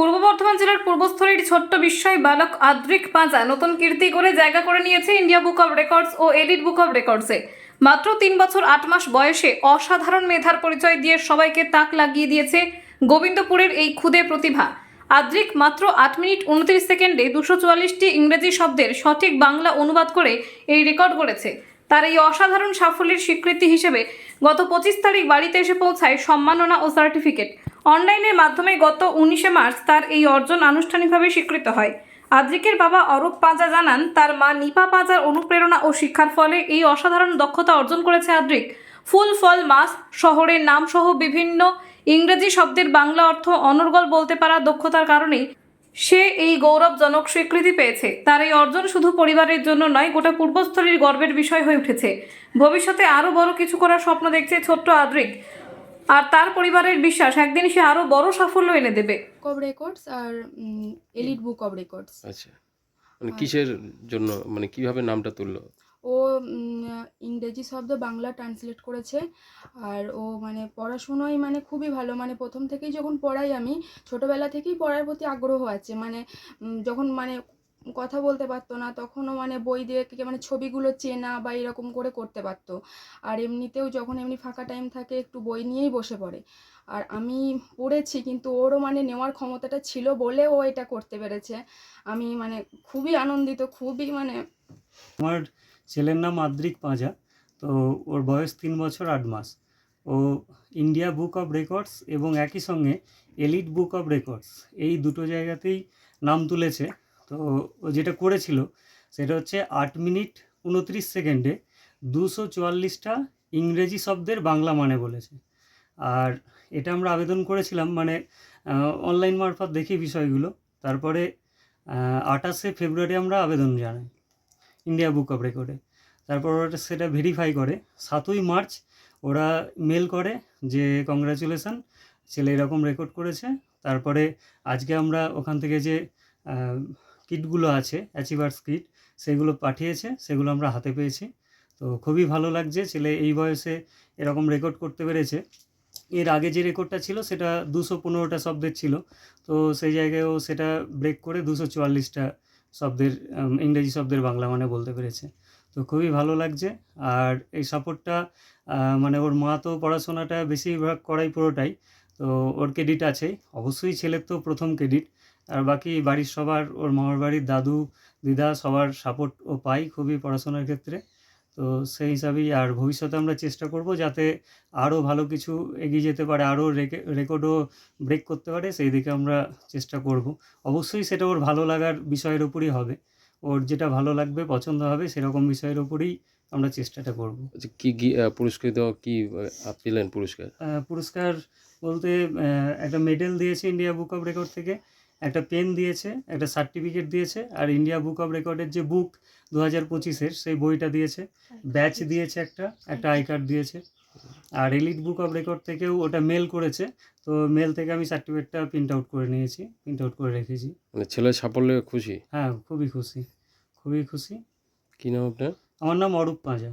পূর্ব বর্ধমান জেলার পূর্বস্থলীর ছোট্ট বিস্ময় বালক আদ্রিক পাঁজা নতুন কীর্তি করে জায়গা করে নিয়েছে ইন্ডিয়া বুক অব রেকর্ডস ও এলিট বুক অব রেকর্ডসে। মাত্র তিন বছর আট মাস বয়সে অসাধারণ মেধার পরিচয় দিয়ে সবাইকে তাক লাগিয়ে দিয়েছে গোবিন্দপুরের এই ক্ষুদে প্রতিভা। আদ্রিক মাত্র আট মিনিট উনত্রিশ সেকেন্ডে দুশো চুয়াল্লিশটি ইংরেজি শব্দের সঠিক বাংলা অনুবাদ করে এই রেকর্ড করেছে তার এই অসাধারণ সাফল্যের স্বীকৃতি হিসেবে গত পঁচিশ তারিখ বাড়িতে এসে পৌঁছায় সম্মাননা ও সার্টিফিকেট। অনলাইনের মাধ্যমে গত উনিশে মার্চ তার এই অর্জন আনুষ্ঠানিকভাবে স্বীকৃত হয়। আদ্রিকের বাবা অরূপ পাঁজা জানান, তার মা নিপা পাঁজার অনুপ্রেরণা ও শিক্ষার ফলে এই অসাধারণ দক্ষতা অর্জন করেছে আদ্রিক। ফুল ফল মাস শহরের নাম সহ বিভিন্ন ইংরেজি শব্দের বাংলা অর্থ অনর্গল বলতে পারা দক্ষতার কারণেই সে এই গৌরবজনক স্বীকৃতি পেয়েছে। তার এই অর্জন শুধু পরিবারের জন্য নয়, গোটা পূর্বস্থলীর গর্বের বিষয় হয়ে উঠেছে। ভবিষ্যতে আরও বড় কিছু করার স্বপ্ন দেখছে ছোট্ট আদ্রিক। আর তার পরিবারের বিশ্বাস একদিন সে আরও বড় সাফল্য এনে দেবে। অফ রেকর্ডস আর এলিট বুক অফ রেকর্ডস আচ্ছা। মানে কিসের জন্য মানে কীভাবে নামটা তুললো? ও ইংরেজি শব্দ বাংলা ট্রান্সলেট করেছে। আর ও মানে পড়াশুনোয় মানে খুবই ভালো। মানে প্রথম থেকেই যখন পড়াই আমি ছোটোবেলা থেকেই পড়ার প্রতি আগ্রহ আছে। মানে যখন মানে কথা বলতে পারতো না। তখনও মানে বই দিয়ে মানে ছবিগুলো চেনা বা এরকম করে করতে পারতো। আর এমনিতেও যখন এমনি ফাঁকা টাইম থাকে একটু বই নিয়েই বসে পড়ে। আর আমি পড়েছি কিন্তু ওরও মানে নেওয়ার ক্ষমতাটা ছিল বলে ও এটা করতে পেরেছে। আমি মানে খুবই আনন্দিত, খুবই মানে আমার ছেলের নাম আদ্রিক পাঁজা। তো ওর বয়স তিন বছর আট মাস। ও ইন্ডিয়া বুক অফ রেকর্ডস এবং একই সঙ্গে এলিট বুক অফ রেকর্ডস এই দুটো জায়গাতেই নাম তুলেছে। তো ও যেটা করেছিল সেটা হচ্ছে আট মিনিট উনত্রিশ সেকেন্ডে দুশো চুয়াল্লিশটা ইংরেজি শব্দের বাংলা মানে বলেছে। আর এটা আমরা আবেদন করেছিলাম মানে অনলাইন মারফত দেখি বিষয়গুলো। তারপরে আঠাশে ফেব্রুয়ারি আমরা আবেদন জানাই ইন্ডিয়া বুক অফ রেকর্ডে তারপর ওরা সেটা ভেরিফাই করে। সাতই মার্চ ওরা মেল করে যে কংগ্রাচুলেশন ছেলে এরকম রেকর্ড করেছে। তারপরে আজকে আমরা ওখান থেকে যে কিটগুলো আছে অ্যাচিভার্স কিট সেগুলো পাঠিয়েছে, সেগুলো আমরা হাতে পেয়েছি। তো খুবই ভালো লাগছে, ছেলে এই বয়সে এরকম রেকর্ড করতে পেরেছে। এর আগে যে রেকর্ডটা ছিল সেটা দুশো পনেরোটা শব্দের ছিল। তো সেই জায়গায় ও সেটা ব্রেক করে দুশো চুয়াল্লিশটা শব্দের ইংরেজি শব্দের বাংলা মানে বলতে পেরেছে। তো খুবই ভালো লাগছে। আর এই সাপোর্টটা মানে ওর মা তো পড়াশোনাটা বেশিরভাগ করাই পুরোটাই। তো ওর ক্রেডিট আছেই। অবশ্যই ছেলের তো প্রথম ক্রেডিট আর বাকি বাড়ির সবার ওর মামার বাড়ির দাদু দিদা সবার সাপোর্ট ও পাই খুবই পড়াশোনার ক্ষেত্রে। তো সেই হিসাবেই আর ভবিষ্যতে আমরা চেষ্টা করব যাতে আরও ভালো কিছু এগিয়ে যেতে পারে আরও রেকর্ডও ব্রেক করতে পারে সেই দিকে আমরা চেষ্টা করব। অবশ্যই সেটা ওর ভালো লাগার বিষয়ের উপরই হবে। ওর যেটা ভালো লাগবে পছন্দ হবে সেরকম বিষয়ের উপরেই আমরা চেষ্টাটা করব। আচ্ছা কি পুরস্কৃত কি পেলেন পুরস্কার? পুরস্কার বলতে একটা মেডেল দিয়েছে ইন্ডিয়া বুক অফ রেকর্ড থেকে। একটা পেন দিয়েছে একটা সার্টিফিকেট দিয়েছে আর ইন্ডিয়া বুক অফ রেকর্ডের যে বুক দু হাজার পঁচিশের সেই বইটা দিয়েছে। ব্যাচ দিয়েছে একটা একটা আই কার্ড দিয়েছে। আর এলিট বুক অফ রেকর্ড থেকেও ওটা মেল করেছে। তো মেল থেকে আমি সার্টিফিকেটটা প্রিন্ট আউট করে নিয়েছি প্রিন্ট আউট করে রেখেছি। মানে ছেলের সাফল্যে খুশি? হ্যাঁ খুবই খুশি খুবই খুশি। কি নাম আপনার? আমার নাম অরূপ পাঁজা।